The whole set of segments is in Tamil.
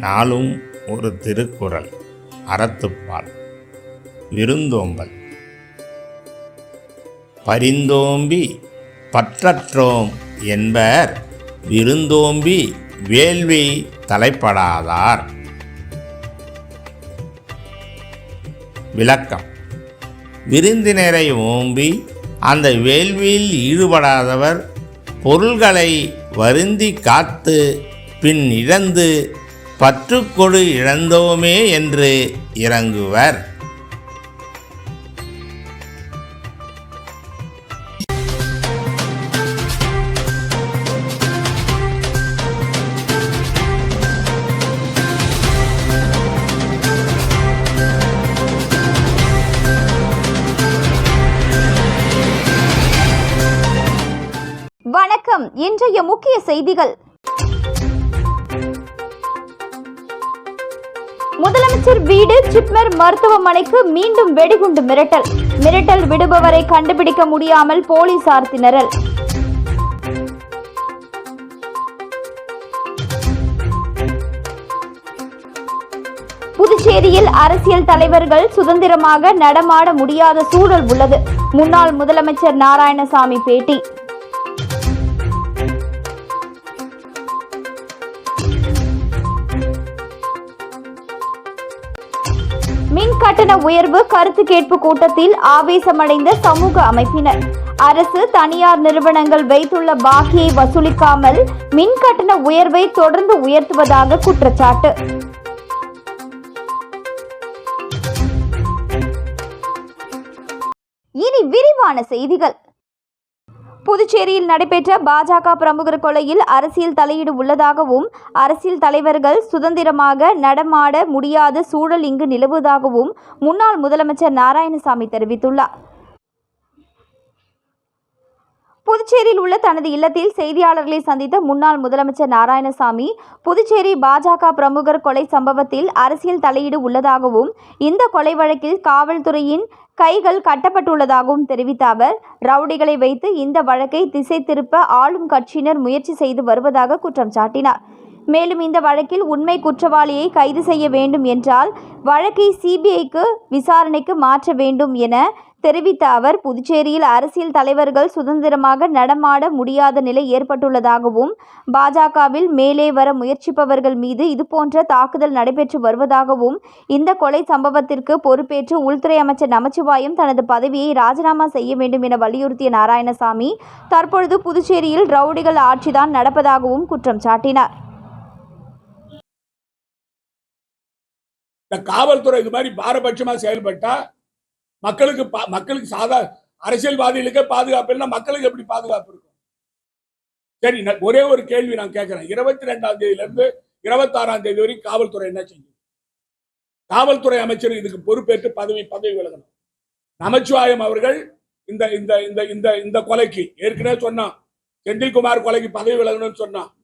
நாளும் ஒரு திருக்குறள் அறத்துப்பால் விருந்தோம்பல். பரிந்தோம்பி பற்றற்றோம் என்பர் விருந்தோம்பி வேள்வி தலைப்படாதார். விளக்கம். விருந்தினரை ஓம்பி அந்த வேள்வியில் ஈடுபடாதவர் பொருள்களை வருந்தி காத்து பின் இழந்து பற்றுக்கொடு இழந்தோமே என்று இறங்குவர். வணக்கம். இன்றைய முக்கிய செய்திகள். முதலமைச்சர் வீடு ஜிப்மர் மருத்துவமனைக்கு மீண்டும் வெடிகுண்டு மிரட்டல். மிரட்டல் விடுபவரை கண்டுபிடிக்க முடியாமல் போலீசார் திணறல் புதுச்சேரியில் அரசியல் தலைவர்கள் சுதந்திரமாக நடமாட முடியாத சூழல் உள்ளது. முன்னாள் முதலமைச்சர் நாராயணசாமி பேட்டி. கட்டண உயர்வு கருத்து கேட்பு கூட்டத்தில் ஆவேசமடைந்த சமூக அமைப்பினர். அரசு தனியார் நிறுவனங்கள் வைத்துள்ள பாக்கியை வசூலிக்காமல் மின் கட்டண உயர்வை தொடர்ந்து உயர்த்துவதாக குற்றச்சாட்டு. இனி விரிவான செய்திகள். புதுச்சேரியில் நடைபெற்ற பாஜக பிரமுகர் கொலையில் அரசியல் தலையீடு உள்ளதாகவும் அரசியல் தலைவர்கள் சுதந்திரமாக நடமாட முடியாத சூழல் இங்கு நிலவுவதாகவும் முன்னாள் முதலமைச்சர் நாராயணசாமி தெரிவித்துள்ளார். புதுச்சேரியில் உள்ள தனது இல்லத்தில் செய்தியாளர்களை சந்தித்த முன்னாள் முதலமைச்சர் நாராயணசாமி புதுச்சேரி பாஜக பிரமுகர் கொலை சம்பவத்தில் அரசியல் தலையீடு உள்ளதாகவும் இந்த கொலை வழக்கில் காவல்துறையின் கைகள் கட்டப்பட்டுள்ளதாகவும் தெரிவித்த அவர் ரவுடிகளை வைத்து இந்த வழக்கை திசை திருப்ப ஆளும் கட்சியினர் முயற்சி செய்து வருவதாக குற்றம் சாட்டினார். மேலும் இந்த வழக்கில் உண்மை குற்றவாளியை கைது செய்ய வேண்டும் என்றால் வழக்கை சிபிஐக்கு விசாரணைக்கு மாற்ற வேண்டும் என தெரிவித்த அவர் புதுச்சேரியில் அரசியல் தலைவர்கள் சுதந்திரமாக நடமாட முடியாத நிலை ஏற்பட்டுள்ளதாகவும் பாஜகவில் மேலே வர முயற்சிப்பவர்கள் மீது இதுபோன்ற தாக்குதல் நடைபெற்று வருவதாகவும் இந்த கொலை சம்பவத்திற்கு பொறுப்பேற்று உள்துறை அமைச்சர் நமச்சிவாயம் தனது பதவியை ராஜினாமா செய்ய வேண்டும் என வலியுறுத்திய நாராயணசாமி தற்பொழுது புதுச்சேரியில் ரவுடிகள் ஆட்சிதான் நடப்பதாகவும் குற்றம் சாட்டினார். இந்த காவல்துறை இது மாதிரி பாரபட்சமா செயல்பட்டா மக்களுக்கு பா- மக்களுக்கு சாதா அரசியல்வாதிகளுக்கே பாதுகாப்பு இல்லைன்னா மக்களுக்கு எப்படி பாதுகாப்பு இருக்கும்? சரி நான் ஒரே ஒரு கேள்வி நான் கேட்கிறேன். இருபத்தி ரெண்டாம் தேதியில இருந்து இருபத்தாறாம் தேதி வரைக்கும் காவல்துறை என்ன செய்யும்? காவல்துறை அமைச்சர் இதுக்கு பொறுப்பேற்று பதவி பதவி விலகணும். நமச்சிவாயம் அவர்கள் இந்த இந்த இந்த இந்த இந்த கொலைக்கு ஏற்கனவே சொன்னான். செந்தில்குமார் கொலைக்கு பதவி விலகணும்னு சொன்னான்.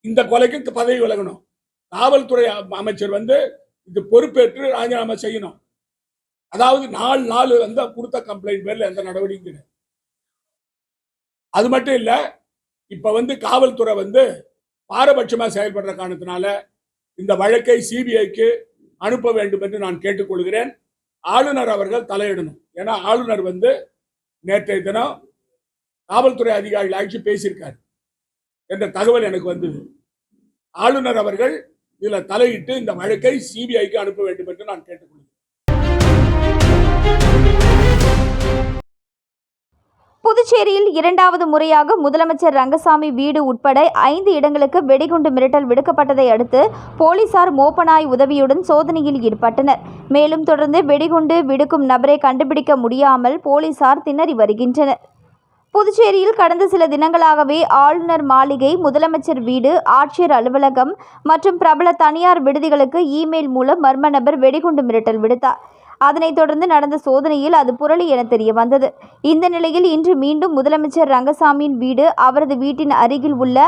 இந்த கொலைக்கு பதவி விலகணும். காவல்துறை அமைச்சர் வந்து இது பொறுப்பேற்று ராஜினாமா செய்யணும். அதாவது நாலு நாள் வந்து கொடுத்த கம்ப்ளைண்ட் பேரில் எந்த நடவடிக்கையும் கிடையாது. அது மட்டும் இல்லை இப்போ வந்து காவல்துறை வந்து பாரபட்சமாக செயல்படுற காரணத்தினால இந்த வழக்கை சிபிஐக்கு அனுப்ப வேண்டும் என்று நான் கேட்டுக்கொள்கிறேன். ஆளுநர் அவர்கள் தலையிடணும். ஏன்னா ஆளுநர் வந்து நேற்றைய தினம் காவல்துறை அதிகாரிகள் அழைச்சு பேசியிருக்காரு என்ற தகவல் எனக்கு வந்தது. ஆளுநர் அவர்கள் இதில் தலையிட்டு இந்த வழக்கை சிபிஐக்கு அனுப்ப வேண்டும் என்று நான் கேட்டுக்கொள்கிறேன். புதுச்சேரியில் இரண்டாவது முறையாக முதலமைச்சர் ரங்கசாமி வீடு உட்பட ஐந்து இடங்களுக்கு வெடிகுண்டு மிரட்டல் விடுக்கப்பட்டதை அடுத்து போலீசார் மோப்பனாய் உதவியுடன் சோதனையில் ஈடுபட்டனர். மேலும் தொடர்ந்து வெடிகுண்டு விடுக்கும் நபரை கண்டுபிடிக்க முடியாமல் போலீசார் திணறி வருகின்றனர். புதுச்சேரியில் கடந்த சில தினங்களாகவே ஆளுநர் மாளிகை முதலமைச்சர் வீடு ஆட்சியர் அலுவலகம் மற்றும் பிரபல தனியார் விடுதிகளுக்கு இமெயில் மூலம் மர்ம நபர் வெடிகுண்டு மிரட்டல் விடுத்தார். அதனைத் தொடர்ந்து நடந்த சோதனையில் அது புரளி என தெரிய வந்தது இந்த நிலையில் இன்று மீண்டும் முதலமைச்சர் ரங்கசாமியின் வீடு அவரது வீட்டின் அருகில் உள்ள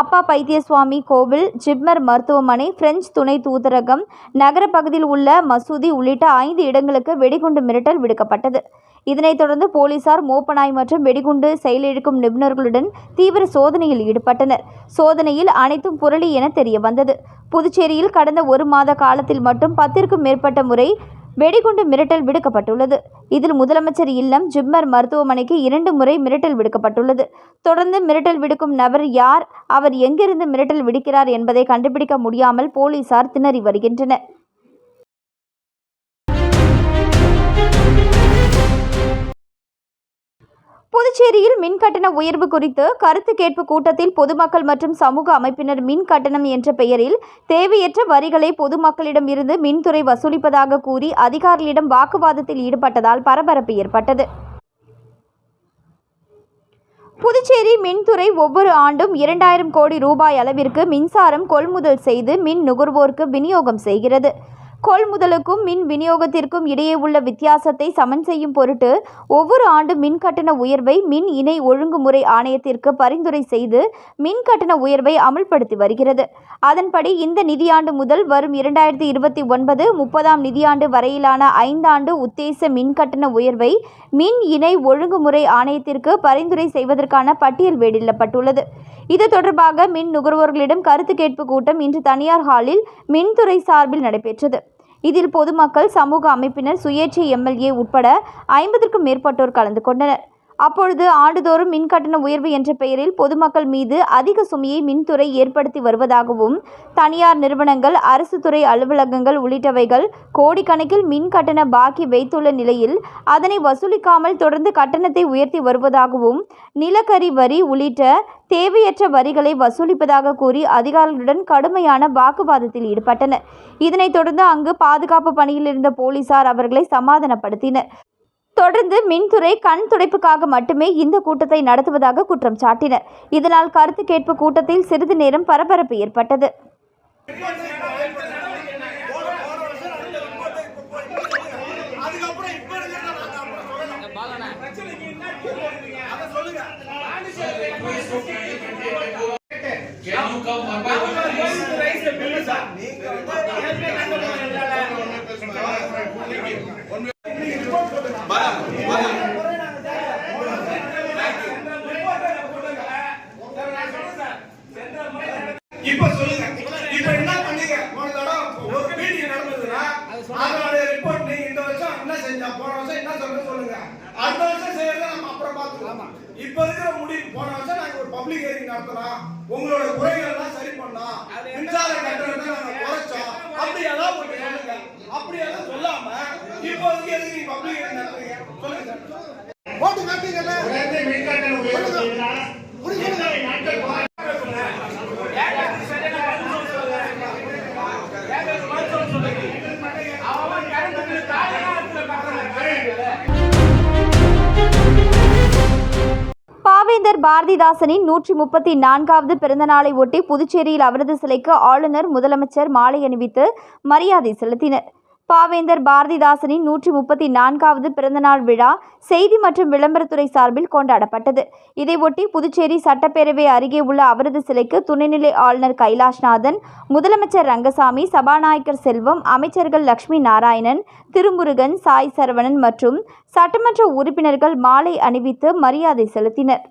அப்பா பைத்தியசுவாமி கோவில் ஜிப்மர் மருத்துவமனை பிரெஞ்சு துணை தூதரகம் நகர பகுதியில் உள்ள மசூதி உள்ளிட்ட ஐந்து இடங்களுக்கு வெடிகுண்டு மிரட்டல் விடுக்கப்பட்டது. இதனைத் தொடர்ந்து போலீசார் மோப்பனாய் மற்றும் வெடிகுண்டு செயலிழக்கும் நிபுணர்களுடன் தீவிர சோதனையில் ஈடுபட்டனர். சோதனையில் அனைத்தும் புரளி என தெரிய வந்தது புதுச்சேரியில் கடந்த ஒரு மாத காலத்தில் மட்டும் பத்திற்கும் மேற்பட்ட முறை வெடிகுண்டு மிரட்டல் விடுக்கப்பட்டுள்ளது. இதில் முதலமைச்சர் இல்லம் ஜிப்மர் மருத்துவமனைக்கு இரண்டு முறை மிரட்டல் விடுக்கப்பட்டுள்ளது. தொடர்ந்து மிரட்டல் விடுக்கும் நபர் யார்? அவர் எங்கிருந்து மிரட்டல் விடுக்கிறார் என்பதை கண்டுபிடிக்க முடியாமல் போலீசார் திணறி வருகின்றனர். புதுச்சேரியில் மின் கட்டண உயர்வு குறித்து கருத்து கேட்பு கூட்டத்தில் பொதுமக்கள் மற்றும் சமூக அமைப்பினர் மின் கட்டணம் என்ற பெயரில் தேவையற்ற வரிகளை பொதுமக்களிடம் இருந்து மின்துறை வசூலிப்பதாக கூறி அதிகாரிகளிடம் வாக்குவாதத்தில் ஈடுபட்டதால் பரபரப்பு ஏற்பட்டது. புதுச்சேரி மின்துறை ஒவ்வொரு ஆண்டும் இரண்டாயிரம் கோடி ரூபாய் அளவிற்கு மின்சாரம் கொள்முதல் செய்து மின் நுகர்வோருக்கு விநியோகம் செய்கிறது. கொள்முதலுக்கும் மின் விநியோகத்திற்கும் இடையே உள்ள வித்தியாசத்தை சமன் செய்யும் பொருட்டு ஒவ்வொரு ஆண்டும் மின் கட்டண உயர்வை மின் இணை ஒழுங்குமுறை ஆணையத்திற்கு பரிந்துரை செய்து மின் கட்டண உயர்வை அமல்படுத்தி வருகிறது. அதன்படி இந்த நிதியாண்டு முதல் வரும் இரண்டாயிரத்தி இருபத்தி ஒன்பது முப்பதாம் நிதியாண்டு வரையிலான ஐந்தாண்டு உத்தேச மின் கட்டண உயர்வை மின் இணை ஒழுங்குமுறை ஆணையத்திற்கு பரிந்துரை செய்வதற்கான பட்டியல் வெளியிடப்பட்டுள்ளது. இது தொடர்பாக மின் நுகர்வோர்களிடம் கருத்து கேட்பு கூட்டம் இன்று தனியார் ஹாலில் மின்துறை சார்பில் நடைபெற்றது. இதில் பொதுமக்கள் சமூக அமைப்பினர் சுயேட்சை எம்எல்ஏ உட்பட ஐம்பதற்கும் மேற்பட்டோர் கலந்து கொண்டனர். அப்பொழுது ஆண்டுதோறும் மின் கட்டண உயர்வு என்ற பெயரில் பொதுமக்கள் மீது அதிக சுமையை மின்துறை ஏற்படுத்தி வருவதாகவும் தனியார் நிறுவனங்கள் அரசு துறை அலுவலகங்கள் உள்ளிட்டவைகள் கோடிக்கணக்கில் மின் கட்டண பாக்கி வைத்துள்ள நிலையில் அதனை வசூலிக்காமல் தொடர்ந்து கட்டணத்தை உயர்த்தி வருவதாகவும் நிலக்கரி வரி உள்ளிட்ட தேவையற்ற வரிகளை வசூலிப்பதாக கூறி அதிகாரிகளுடன் கடுமையான வாக்குவாதத்தில் ஈடுபட்டனர். இதனைத் தொடர்ந்து அங்கு பாதுகாப்பு பணியில் இருந்த போலீசார் அவர்களை சமாதானப்படுத்தினர். தொடர்ந்து மின்துறை கண் துடைப்புக்காக மட்டுமே இந்த கூட்டத்தை நடத்துவதாக குற்றம் சாட்டினர். இதனால் கருத்து கேட்பு கூட்டத்தில் சிறிது நேரம் பரபரப்பு ஏற்பட்டது. பாவேந்தர் பாரதிதாசனின் நூற்றி முப்பத்தி நான்காவது பிறந்தநாளை ஒட்டி புதுச்சேரியில் அவரது சிலைக்கு ஆளுநர் முதலமைச்சர் மாலை அணிவித்து மரியாதை செலுத்தினர். பாவேந்தர் பாரதிதாசனின் நூற்றி முப்பத்தி நான்காவது பிறந்தநாள் விழா செய்தி மற்றும் விளம்பரத்துறை சார்பில் கொண்டாடப்பட்டது. இதையொட்டி புதுச்சேரி சட்டப்பேரவை அருகே உள்ள அவரது சிலைக்கு துணைநிலை ஆளுநர் கைலாஷ்நாதன் முதலமைச்சர் ரங்கசாமி சபாநாயகர் செல்வம் அமைச்சர்கள் லட்சுமி நாராயணன் திருமுருகன் சாய் சரவணன் மற்றும் சட்டமன்ற உறுப்பினர்கள் மாலை அணிவித்து மரியாதை செலுத்தினர்.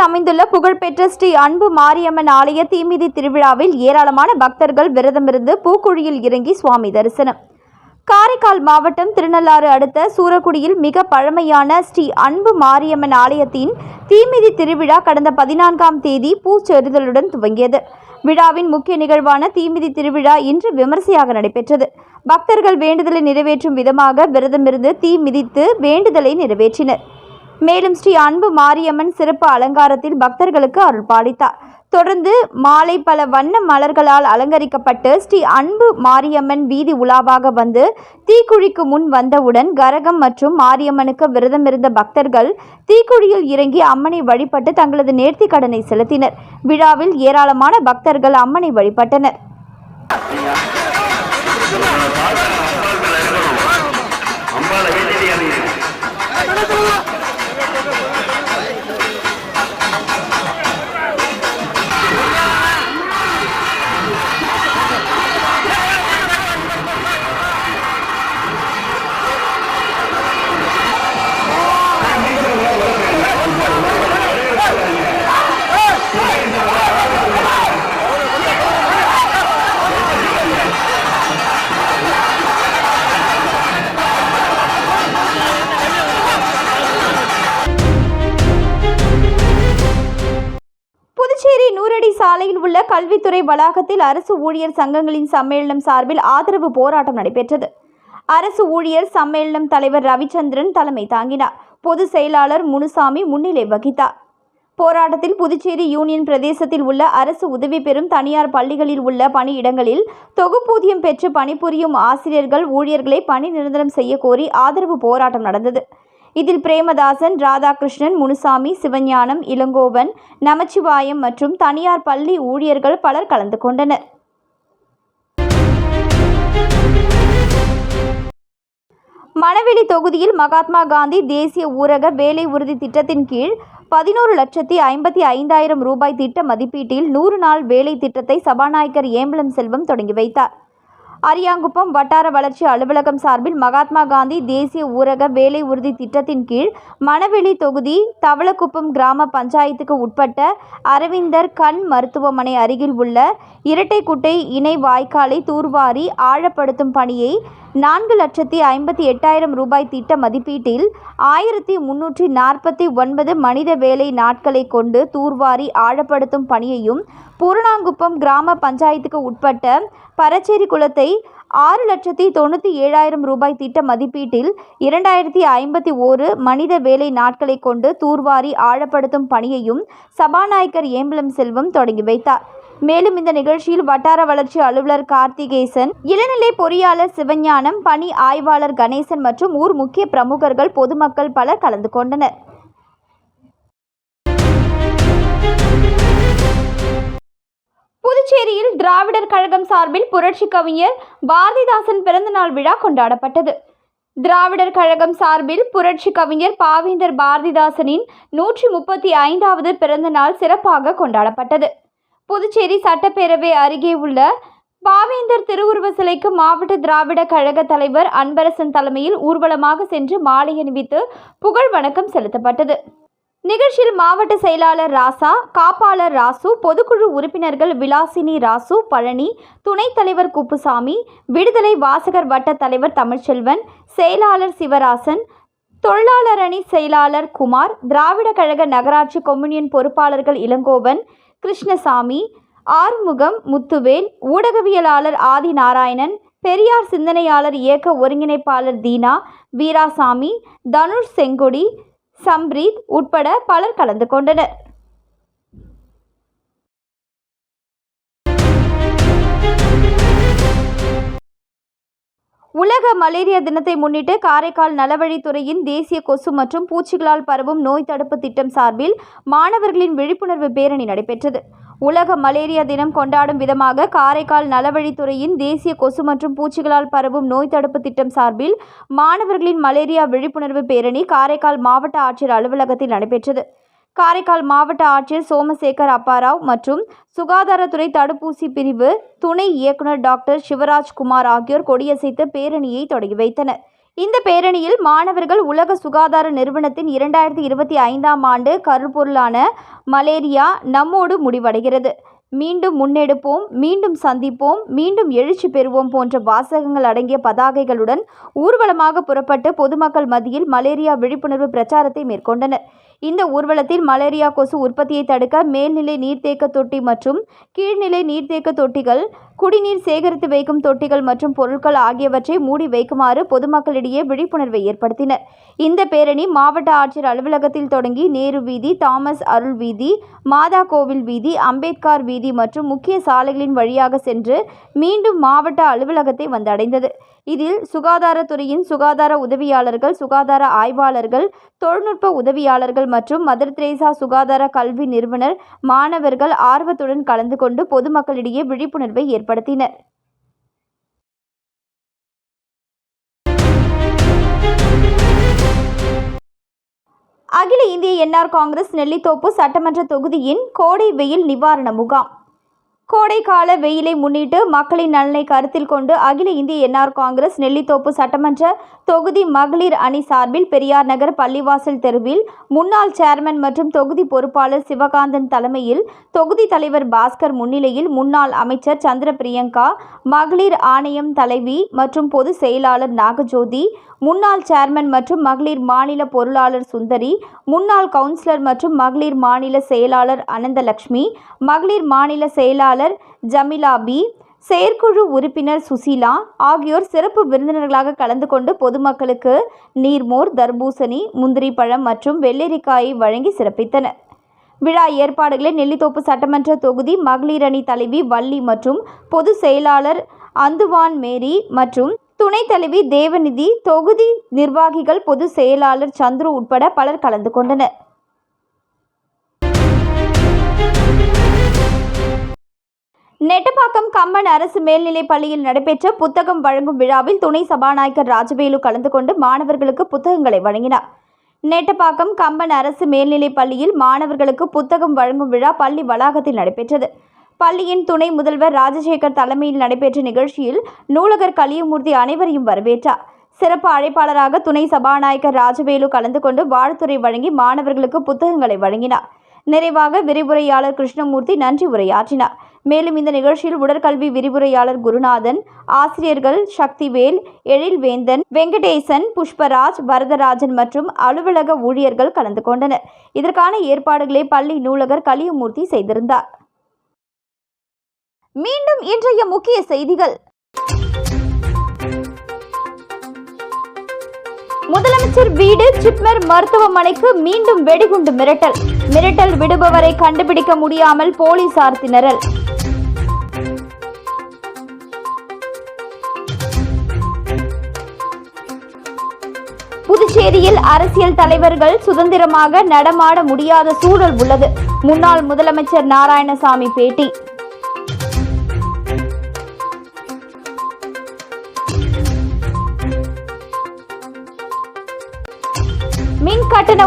சூரக்குடியில் அமைந்துள்ள புகழ்பெற்ற ஸ்ரீ அன்பு மாரியம்மன் ஆலய தீமிதி திருவிழாவில் ஏராளமான பக்தர்கள் விரதமிருந்து பூக்குழியில் இறங்கி சுவாமி தரிசனம். காரைக்கால் மாவட்டம் திருநள்ளாறு அடுத்த சூரக்குடியில் மிக பழமையான ஸ்ரீ அன்பு மாரியம்மன் ஆலயத்தின் தீமிதி திருவிழா கடந்த பதினான்காம் தேதி பூச்செறிதலுடன் துவங்கியது. விழாவின் முக்கிய நிகழ்வான தீமிதி திருவிழா இன்று விமரிசையாக நடைபெற்றது. பக்தர்கள் வேண்டுதலை நிறைவேற்றும் விதமாக விரதமிருந்து தீ மிதித்து வேண்டுதலை நிறைவேற்றினர். மேலும் ஸ்ரீ அன்பு மாரியம்மன் சிறப்பு அலங்காரத்தில் பக்தர்களுக்கு அருள் பாலித்தார். தொடர்ந்து மாலை பல வண்ண மலர்களால் அலங்கரிக்கப்பட்டு ஸ்ரீ அன்பு மாரியம்மன் வீதி உலாவாக வந்து தீக்குழிக்கு முன் வந்தவுடன் கரகம் மற்றும் மாரியம்மனுக்கு விரதம் இருந்த பக்தர்கள் தீக்குழியில் இறங்கி அம்மனை வழிபட்டு தங்களது நேர்த்தி கடனை செலுத்தினர். விழாவில் ஏராளமான பக்தர்கள் அம்மனை வழிபட்டனர். அம்பாளை நூறடி சாலையில் உள்ள கல்வித்துறை வளாகத்தில் அரசு ஊழியர் சங்கங்களின் சம்மேளனம் சார்பில் ஆதரவு போராட்டம் நடைபெற்றது. அரசு ஊழியர் சம்மேளனம் தலைவர் ரவிச்சந்திரன் தலைமை தாங்கினார். பொதுச் செயலாளர் முனுசாமி முன்னிலை வகித்தார். போராட்டத்தில் புதுச்சேரி யூனியன் பிரதேசத்தில் உள்ள அரசு உதவி பெறும் தனியார் பள்ளிகளில் உள்ள பணியிடங்களில் தொகுப்பூதியம் பெற்று பணிபுரியும் ஆசிரியர்கள் ஊழியர்களை பணி நிரந்தரம் செய்ய கோரி ஆதரவு போராட்டம் நடந்தது. இதில் பிரேமதாசன் ராதாகிருஷ்ணன் முனுசாமி சிவஞானம் இளங்கோவன் நமச்சிவாயம் மற்றும் தனியார் பள்ளி ஊழியர்கள் பலர் கலந்து கொண்டனர். மணவெளி தொகுதியில் மகாத்மா காந்தி தேசிய ஊரக வேலை உறுதி திட்டத்தின் கீழ் பதினோரு லட்சத்தி ஐம்பத்தி ஐந்தாயிரம் ரூபாய் திட்ட மதிப்பீட்டில் நூறு நாள் வேலை திட்டத்தை சபாநாயகர் ஏம்பலம் செல்வம் தொடங்கி வைத்தார். அரியாங்குப்பம் வட்டார வளர்ச்சி அலுவலகம் சார்பில் மகாத்மா காந்தி தேசிய ஊரக வேலை உறுதி திட்டத்தின் கீழ் மணவெளி தொகுதி தவளக்குப்பம் கிராம பஞ்சாயத்துக்கு உட்பட்ட அரவிந்தர் கண் மருத்துவமனை அருகில் உள்ள இரட்டைக்குட்டை இணை வாய்க்காலை தூர்வாரி ஆழப்படுத்தும் பணியை நான்கு லட்சத்தி ஐம்பத்தி எட்டாயிரம் ரூபாய் திட்ட மதிப்பீட்டில் ஆயிரத்தி முன்னூற்றி நாற்பத்தி ஒன்பது மனித வேலை நாட்களை கொண்டு தூர்வாரி ஆழப்படுத்தும் பணியையும் பூரணாங்குப்பம் கிராம பஞ்சாயத்துக்கு உட்பட்ட பரச்சேரி குளத்தை ஆறு லட்சத்தி தொண்ணூற்றி ஏழாயிரம் ரூபாய் திட்ட மதிப்பீட்டில் இரண்டாயிரத்தி ஐம்பத்தி ஓரு மனித வேலை நாட்களை கொண்டு தூர்வாரி ஆழப்படுத்தும் பணியையும் சபாநாயகர் ஏம்பலம் செல்வம் தொடங்கி வைத்தார். மேலும் இந்த நிகழ்ச்சியில் வட்டார வளர்ச்சி அலுவலர் கார்த்திகேசன் இளநிலை பொறியாளர் சிவஞானம் பணி ஆய்வாளர் கணேசன் மற்றும் ஊர் முக்கிய பிரமுகர்கள் பொதுமக்கள் பலர் கலந்து கொண்டனர். புதுச்சேரியில் திராவிடர் கழகம் சார்பில் புரட்சி கவிஞர் பாரதிதாசன் பிறந்தநாள் விழா கொண்டாடப்பட்டது. திராவிடர் கழகம் சார்பில் புரட்சி கவிஞர் பாவேந்தர் பாரதிதாசனின் நூற்றி முப்பத்தி ஐந்தாவது பிறந்த நாள் சிறப்பாக கொண்டாடப்பட்டது. புதுச்சேரி சட்டப்பேரவை அருகே உள்ள பாவேந்தர் திருவுருவ சிலைக்கு மாவட்ட திராவிட கழக தலைவர் அன்பரசன் தலைமையில் ஊர்வலமாக சென்று மாலை அணிவித்து புகழ் வணக்கம் செலுத்தப்பட்டது. நிகழ்ச்சியில் மாவட்ட செயலாளர் ராசா காப்பாளர் ராசு பொதுக்குழு உறுப்பினர்கள் விலாசினி ராசு பழனி துணைத் தலைவர் குப்புசாமி விடுதலை வாசகர் வட்ட தலைவர் தமிழ்ச்செல்வன் செயலாளர் சிவராசன் தொழிலாளர் அணி செயலாளர் குமார் திராவிட கழக நகராட்சி கொம்யூனியன் பொறுப்பாளர்கள் இளங்கோவன் கிருஷ்ணசாமி ஆறுமுகம் முத்துவேல் ஊடகவியலாளர் ஆதி நாராயணன் பெரியார் சிந்தனையாளர் இயக்க ஒருங்கிணைப்பாளர் தீனா வீராசாமி தனுஷ் செங்கொடி சம்ரீத் உட்பட பலர் கலந்து கொண்டனர். உலக மலேரியா தினத்தை முன்னிட்டு காரைக்கால் நலவழித்துறையின் தேசிய கொசு மற்றும் பூச்சிகளால் பரவும் நோய் தடுப்பு திட்டம் சார்பில் மாணவர்களின் விழிப்புணர்வு பேரணி நடைபெற்றது. உலக மலேரியா தினம் கொண்டாடும் விதமாக காரைக்கால் நலவழித்துறையின் தேசிய கொசு மற்றும் பூச்சிகளால் பரவும் நோய் தடுப்பு திட்டம் சார்பில் மாணவர்களின் மலேரியா விழிப்புணர்வு பேரணி காரைக்கால் மாவட்ட ஆட்சியர் அலுவலகத்தில் நடைபெற்றது. காரைக்கால் மாவட்ட ஆட்சியர் சோமசேகர் அப்பாராவ் மற்றும் சுகாதாரத்துறை தடுப்பூசி பிரிவு துணை இயக்குனர் டாக்டர் சிவராஜ்குமார் ஆகியோர் கொடியசைத்து பேரணியை தொடங்கி வைத்தனர். இந்த பேரணியில் மாணவர்கள் உலக சுகாதார நிறுவனத்தின் இரண்டாயிரத்தி இருபத்தி ஐந்தாம் ஆண்டு கருப்பொருளான மலேரியா நம்மோடு முடிவடைகிறது. மீண்டும் முன்னெடுப்போம் மீண்டும் சந்திப்போம் மீண்டும் எழுச்சி பெறுவோம் போன்ற வாசகங்கள் அடங்கிய பதாகைகளுடன் ஊர்வலமாக புறப்பட்டு பொதுமக்கள் மத்தியில் மலேரியா விழிப்புணர்வு பிரச்சாரத்தை மேற்கொண்டனர். இந்த ஊர்வலத்தில் மலேரியா கொசு உற்பத்தியை தடுக்க மேல்நிலை நீர்த்தேக்க தொட்டி மற்றும் கீழ்நிலை நீர்த்தேக்க தொட்டிகள் குடிநீர் சேகரித்து வைக்கும் தொட்டிகள் மற்றும் பொருட்கள் ஆகியவற்றை மூடி வைக்குமாறு பொதுமக்களிடையே விழிப்புணர்வை ஏற்படுத்தினர். இந்த பேரணி மாவட்ட ஆட்சியர் அலுவலகத்தில் தொடங்கி நேரு வீதி தாமஸ் அருள் வீதி மாதா கோவில் வீதி அம்பேத்கர் வீதி மற்றும் முக்கிய சாலைகளின் வழியாக சென்று மீண்டும் மாவட்ட அலுவலகத்தை வந்தடைந்தது. இதில் சுகாதாரத்துறையின் சுகாதார உதவியாளர்கள் சுகாதார ஆய்வாளர்கள் தொழில்நுட்ப உதவியாளர்கள் மற்றும் மதர் தெரேசா சுகாதார கல்வி நிறுவனர் மாணவர்கள் ஆர்வத்துடன் கலந்து கொண்டு பொதுமக்களிடையே விழிப்புணர்வை ஏற்படுத்தினர். அகில இந்திய என்ஆர் காங்கிரஸ் நெல்லித்தோப்பு சட்டமன்ற தொகுதியின் கோடை வெயில் நிவாரண முகாம். கோடைக்கால வெயிலை முன்னிட்டு மக்களின் நலனை கருத்தில் கொண்டு அகில இந்திய என்ஆர் காங்கிரஸ் நெல்லித்தோப்பு சட்டமன்ற தொகுதி மகளிர் அணி சார்பில் பெரியார் நகர் பள்ளிவாசல் தெருவில் முன்னாள் சேர்மன் மற்றும் தொகுதி பொறுப்பாளர் சிவகாந்தன் தலைமையில் தொகுதி தலைவர் பாஸ்கர் முன்னிலையில் முன்னாள் அமைச்சர் சந்திர பிரியங்கா மகளிர் ஆணையம் தலைவி மற்றும் பொதுச் செயலாளர் நாகஜோதி முன்னாள் சேர்மன் மற்றும் மகளிர் மாநில பொருளாளர் சுந்தரி முன்னாள் கவுன்சிலர் மற்றும் மகளிர் மாநில செயலாளர் அனந்தலக்ஷ்மி மகளிர் மாநில செயலாளர் ஜமிலாபி செயற்குழு உறுப்பினர் சுசீலா ஆகியோர் சிறப்பு விருந்தினர்களாக கலந்து கொண்டு பொதுமக்களுக்கு நீர்மோர் தர்பூசணி முந்திரி பழம் மற்றும் வெள்ளரிக்காயை வழங்கி சிறப்பித்தனர். விழா ஏற்பாடுகளை நெல்லித்தோப்பு சட்டமன்ற தொகுதி மகளிர் அணி தலைவி வள்ளி மற்றும் பொது செயலாளர் அந்துவான் மேரி மற்றும் துணைத் தலைவி தேவநிதி தொகுதி நிர்வாகிகள் பொதுச் செயலாளர் சந்துரு உட்பட பலர் கலந்து கொண்டனர். நெட்டப்பாக்கம் கம்பன் அரசு மேல்நிலைப் பள்ளியில் நடைபெற்ற புத்தகம் வழங்கும் விழாவில் துணை சபாநாயகர் ராஜவேலு கலந்து கொண்டு மாணவர்களுக்கு புத்தகங்களை வழங்கினார். நெட்டப்பாக்கம் கம்பன் அரசு மேல்நிலைப் பள்ளியில் மாணவர்களுக்கு புத்தகம் வழங்கும் விழா பள்ளி வளாகத்தில் நடைபெற்றது. பள்ளியின் துணை முதல்வர் ராஜசேகர் தலைமையில் நடைபெற்ற நிகழ்ச்சியில் நூலகர் கலியமூர்த்தி அனைவரையும் வரவேற்றார். சிறப்பு அழைப்பாளராக துணை சபாநாயகர் ராஜவேலு கலந்து கொண்டு வாழ்த்துறை வழங்கி மாணவர்களுக்கு புத்தகங்களை வழங்கினார். நிறைவாக விரிவுரையாளர் கிருஷ்ணமூர்த்தி நன்றி உரையாற்றினார். மேலும் இந்த நிகழ்ச்சியில் உடற்கல்வி விரிவுரையாளர் குருநாதன் ஆசிரியர்கள் சக்திவேல் எழில்வேந்தன் வெங்கடேசன் புஷ்பராஜ் வரதராஜன் மற்றும் அலுவலக ஊழியர்கள் கலந்து கொண்டனர். இதற்கான ஏற்பாடுகளை பள்ளி நூலகர் கலியமூர்த்தி செய்திருந்தார். மீண்டும் இன்றைய முக்கிய செய்திகள். முதலமைச்சர் வீடு ஜிப்மர் மருத்துவமனைக்கு மீண்டும் வெடிகுண்டு மிரட்டல். மிரட்டல் விடுபவரை கண்டுபிடிக்க முடியாமல் போலீசார் திணறல் புதுச்சேரியில் அரசியல் தலைவர்கள் சுதந்திரமாக நடமாட முடியாத சூழல் உள்ளது. முன்னாள் முதலமைச்சர் நாராயணசாமி பேட்டி.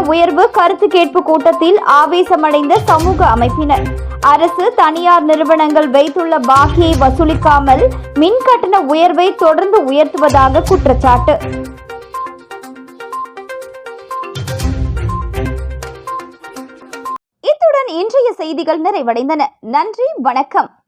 உயர்வு கருத்து கேட்பு கூட்டத்தில் ஆவேசமடைந்த சமூக அமைப்பினர். அரசு தனியார் நிறுவனங்கள் வைத்துள்ள பாக்கியை வசூலிக்காமல் மின் கட்டண உயர்வை தொடர்ந்து உயர்த்துவதாக குற்றச்சாட்டு. இத்துடன் இன்றைய செய்திகள் நிறைவடைந்தன. நன்றி வணக்கம்.